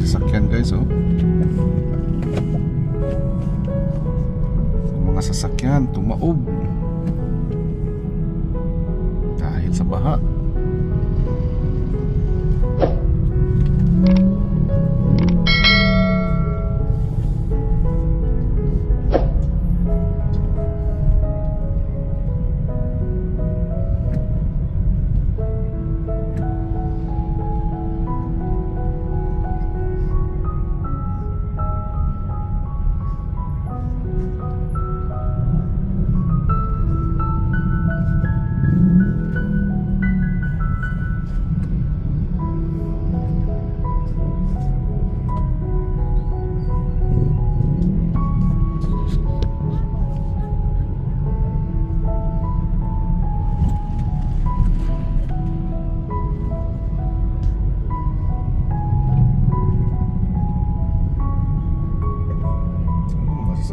sasakyan guys oh. Mga sasakyan, tumaob.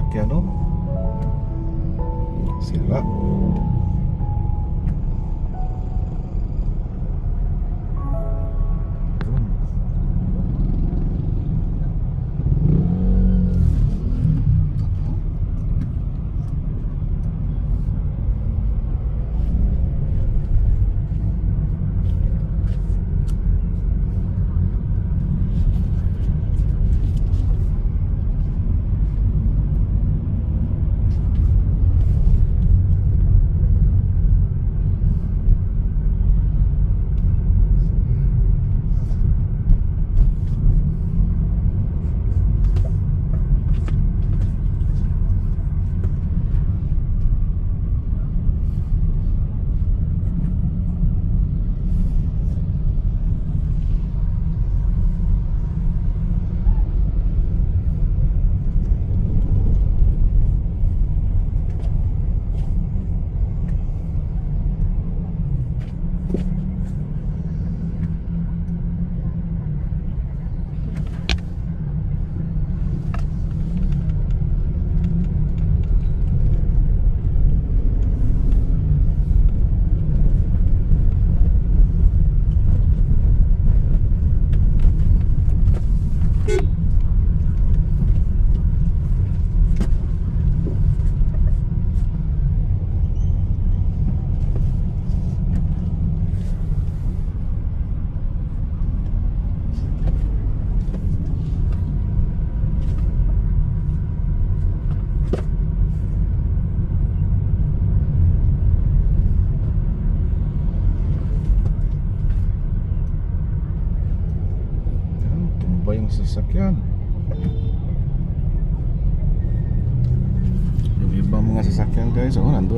Hmm, mga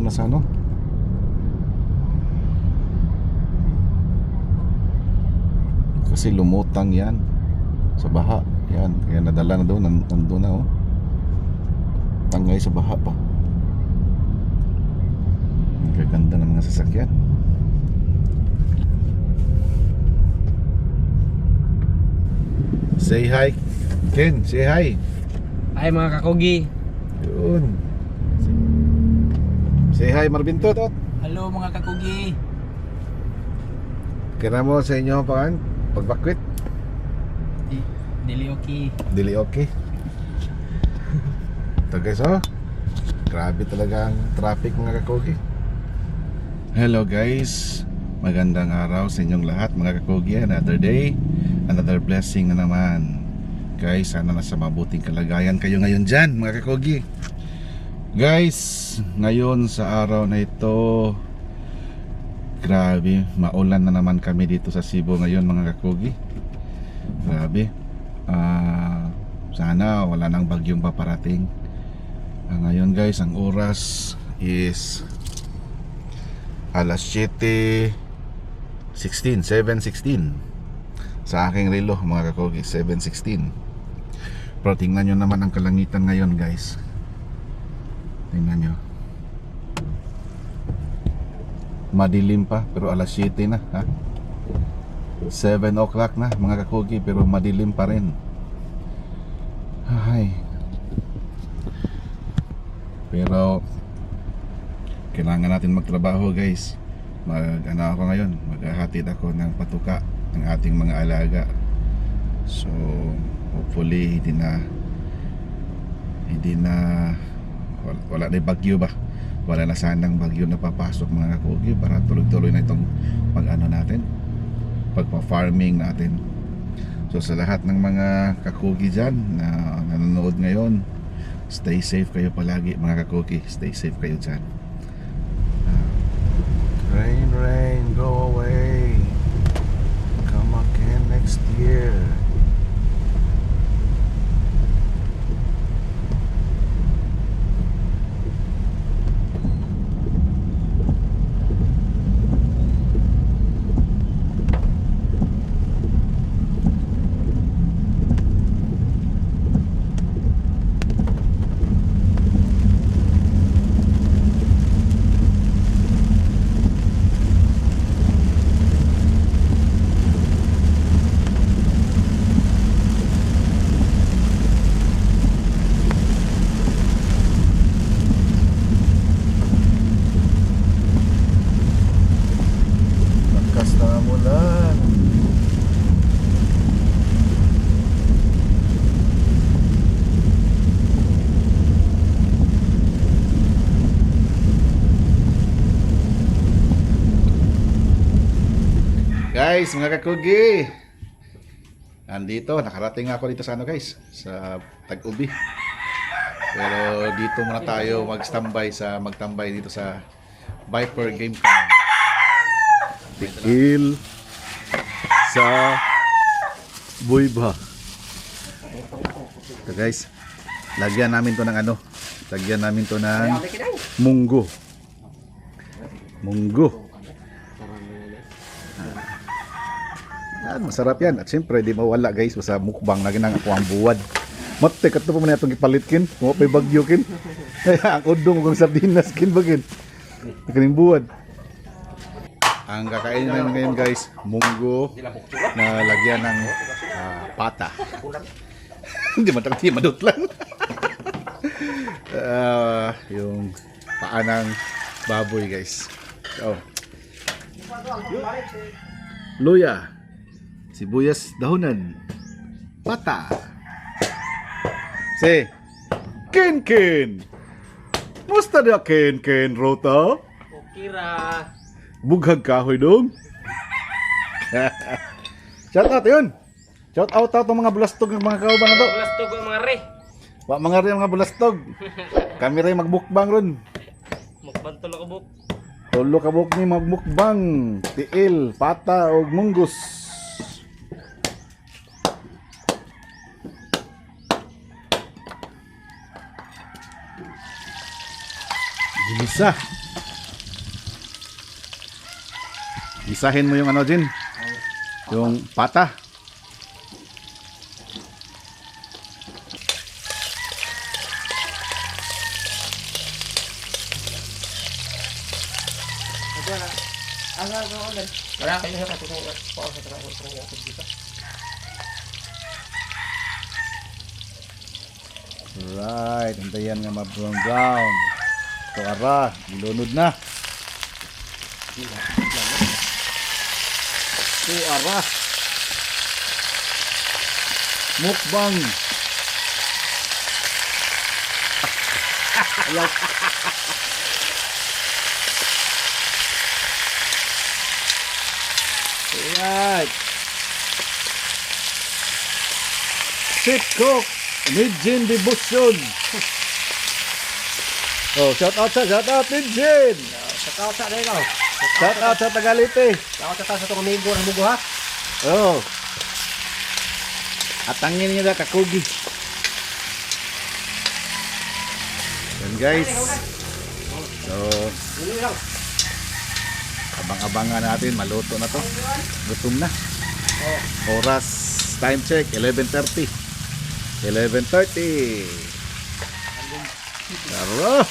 na sa ano. Kasi lumutang yan sa baha. Yan, kaya nadala na doon, nan- nandun na oh. Tangay sa baha pa. Ang gaganda ng mga sasakyan. Say hi. Ken, say hi. Ay mga kakugi. Yun. Say hi Marvin Tot. Hello mga kakugi. Kira mo sa inyo pa pagbakwit. Di, dili okay. Dili okay. Ito guys oh. Grabe talaga ang traffic mga kakogi. Hello guys. Magandang araw sa inyong lahat mga kakogi. Another day, another blessing na naman. Guys, sana nasa mabuting kalagayan kayo ngayon dyan mga kakogi. Guys, ngayon sa araw na ito, grabe, maulan na naman kami dito sa Cebu ngayon mga kakogi. Grabe. Ah, sana wala nang bagyong paparating. Ah, ngayon guys, ang oras is alas 7 16, 7.16 sa aking relo mga kakogi 7.16 pero tingnan nyo naman ang kalangitan ngayon guys tingnan nyo. Madilim pa pero alas 7 na ha? 7 o'clock na mga kakogi pero madilim pa rin. Ay. Pero kailangan natin magtrabaho guys. Mag ano ako ngayon maghahatid ako ng patuka ng ating mga alaga. So, hopefully hindi na hindi na wala, wala na bagyo ba? Wala na sanang bagyo na papasok mga kakugi para tuloy-tuloy na itong pag-ano natin pagpa-farming natin. So sa lahat ng mga kakugi dyan na nanonood ngayon, stay safe kayo palagi mga kakugi. Stay safe kayo dyan. rain, rain, Guys, mga kakugi. Nandito, nakarating ako dito sa ano guys, sa Tag-Ubi. Pero dito muna tayo mag-standby sa magtambay dito sa Viper Game Camp tikil sa buiba. So guys, lagyan namin to ng ano? Lagyan namin to ng munggo. Munggo. Yan, masarap yan. At siyempre, di mawala guys, sa mukbang na ginang ako ang buwad. Mate, kato pa man itong ipalitkin. Kung pa'y bagyokin. ang udong kung sardinas kin bagin. Kaning buwad. Ang kakainin ngayon guys, munggo na lagyan ng ah, pata. Hindi man talaga madot lang. Ah, yung paa ng baboy guys. So, luya, sibuyas dahonan, pata. Si Ken Ken. Musta dia Ken Ken Rota? Okay ra. Bughag kahoy dong. Shout out yun. Shout out out mga bulastog ng mga kauban na to. Ang mga re. Wa mga rin mga bulastog. Kami rin magbukbang ron. Magbanto ko buk. Tulo ka buk ni magbukbang. Tiil, pata o munggus. Gisa. Gisahin mo yung ano din. Yung pata. Wala kayo sa katulong ko sa trabaho ko dito. Right, antayan nga ma-brown brown. So ara, ilunod na. So ara. Mukbang. Ayaw. Right. Sick cook. Midjin Devotion. Oh, shout out sa, shout out Midjin. Sa tao sa dai ko. Shout out sa Tagalite. Tao sa sa tong amigo ng mugo ha. Oh. Atangin niya na kakugi. Yan guys. So, abang-abangan natin, maluto na to. Gutom na. Oras, time check, 11.30. 11.30. Tara!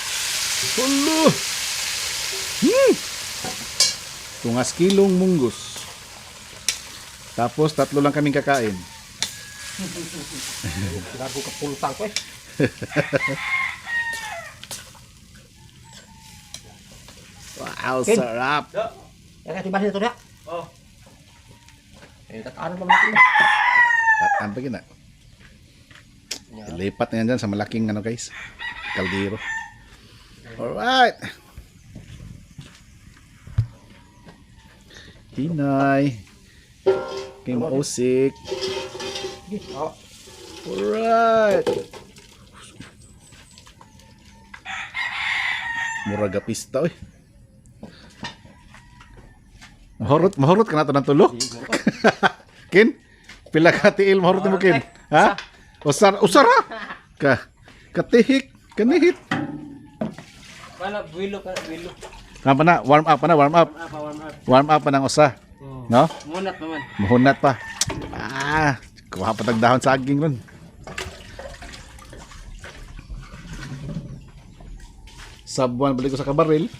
Hulo! Hmm! Tungas kilong munggus. Tapos tatlo lang kaming kakain. Gago ka pultang ko eh. Wow, Ken. sarap! Ya ka tiba dito na. Oh. Eh tataan mo natin. Tataan pa gina. Lipat na yan dyan sa malaking ano guys. Kaldero. Alright. Hinay. Kay mausik. Alright. Muraga pista oy. Mahurot, mahurot ka na to ng tulo. Kin? Pila ka tiil mahurot mo kin? Ha? Usar, usara. Ka katihik, kanihit. Wala, buwilo ka, buwilo. Apa na, warm up pa na, warm up. Apa, warm up. Warm up pa ng usa. Oh. No? Munat naman. Mahunat pa. Ah, kuha pa tag dahon saging ron. Sabuan balik ko sa kabaril.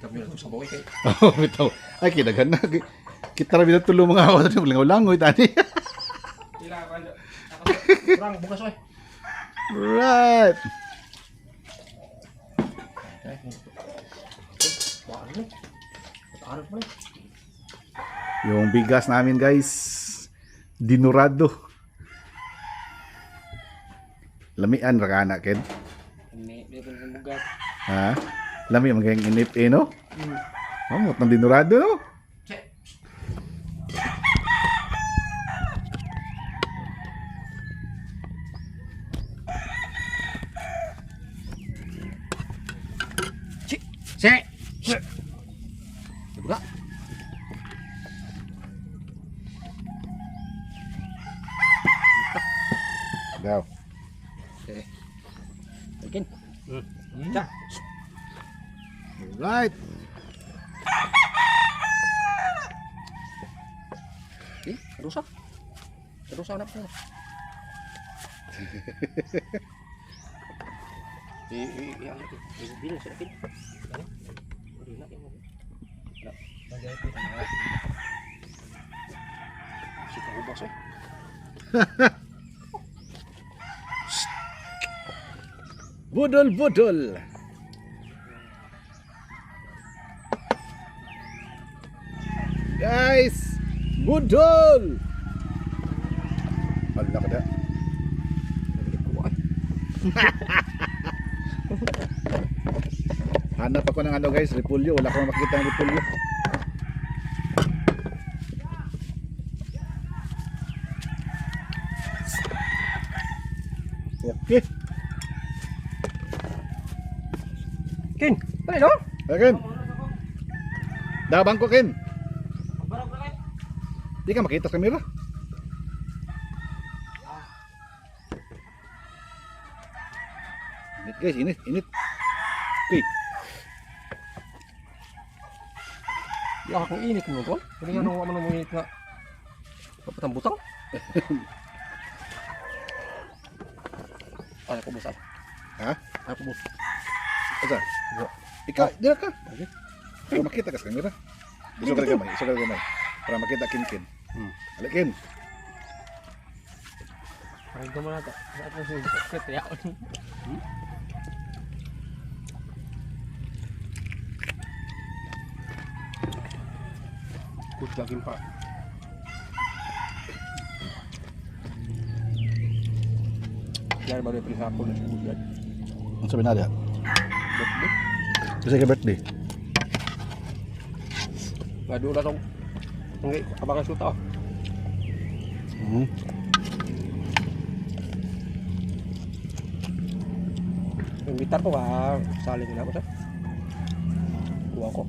Kami na sa buhay kay. Oh, bitaw. Ay, kinaghan na. Kita rin tulo mga awa na langaw-langoy tani. Kurang bukas oy. right. Yung bigas namin, guys. Dinurado. Lamian ra kana rin bugat. Ha? Lami ang gayang inip eh, no? Oh, mot ng dinurado, no? Eh, rusak. Rusak na po. Eh, eh, eh, ano ito? Eh, Hindi na sila kin. Ano? Hindi na, yung- Wala. Lagay ko ito, mga- Sika ubas eh. Budol, budol. Guys, budol. Nagalik ko ay. Hanap ako ng ano guys, repulyo. Wala akong makita ng repulyo. Okay. Kin, ano no? Akin. Dabang ko, Ken. Barang na kayo. Di ka makita sa kamera. Init guys, init, init. Okay. Ako kung init mo tol. Hindi nga nung ano mo init nga. Kapatang butang. Ay, ako busan. Ha? Ako bus. Asa? Ikaw, dira ka. Para makita ka sa kamera. Iso ka gamay, iso ka gamay. Para makita kin-kin. Hmm. Alikin. Ay, gumana ka. Sa kaya ako. Kut lagi pa. Yan baru yung hapon na siguro yan. Ang sabi na diyan. Birthday. Kasi ka birthday. Gado na tong. Ang abangan suta. oh. Mhm. Yung gitar ko ah, saling na ako sa. Kuha ko.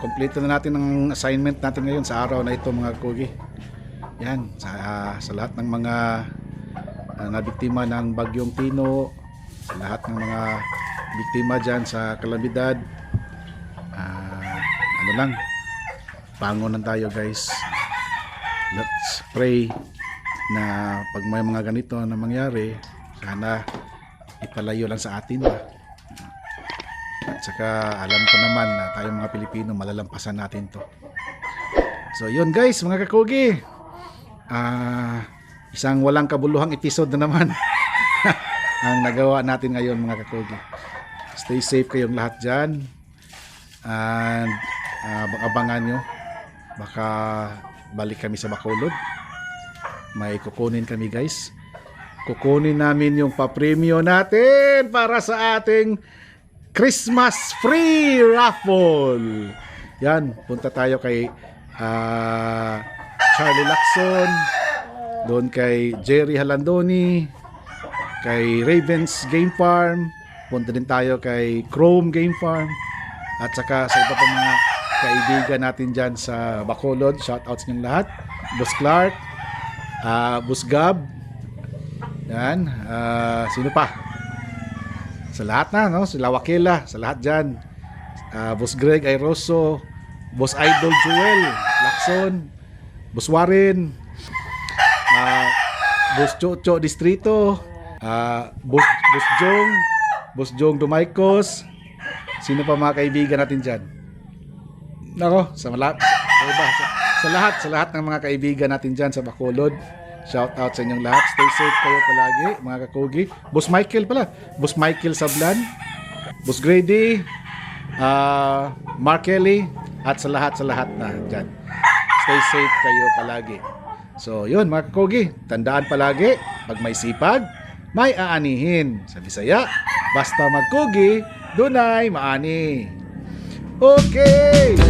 Kompleto na natin ang assignment natin ngayon sa araw na ito mga kakugi. Yan, sa, ah, sa lahat ng mga ah, nabiktima ng Bagyong Tino, sa lahat ng mga biktima dyan sa kalamidad, ah, ano lang, pangonan tayo guys. Let's pray na pag may mga ganito na mangyari, sana ipalayo lang sa atin ba. At saka alam ko naman na tayong mga Pilipino malalampasan natin to. So yun guys, mga kakugi. Ah, isang walang kabuluhang episode na naman ang nagawa natin ngayon mga kakugi. Stay safe kayong lahat dyan. And ah, abangan nyo. Baka balik kami sa Bacolod. May kukunin kami guys. Kukunin namin yung papremyo natin para sa ating Christmas free raffle. Yan, punta tayo kay ah, Charlie Lacson, doon kay Jerry Halandoni, kay Ravens Game Farm, punta din tayo kay Chrome Game Farm, at saka sa iba pang mga kaibigan natin dyan sa Bacolod. Shoutouts niyong lahat. Boss Clark, ah Boss Gab, yan, ah, sino pa? Sa lahat na, no? Sila Wakila, sa lahat dyan. Ah, Boss Greg Airoso, Boss Idol Joel, Lacson, Boss Warren, ah, Boss Chocho Distrito, ah, Boss, Boss Jong, Boss Jong Dumaykos, sino pa mga kaibigan natin dyan? Nako, sa lahat, sa, iba, sa, sa lahat, sa lahat ng mga kaibigan natin dyan sa Bacolod, shout out sa inyong lahat. Stay safe kayo palagi, mga kakugi. Boss Michael pala, Boss Michael Sablan, Boss Grady, ah Mark Kelly, at sa lahat, sa lahat na dyan. Stay safe kayo palagi. So, yun mga kakugi, tandaan palagi, pag may sipag, may aanihin. Sa Bisaya, basta magkugi, dunay maani. Okay!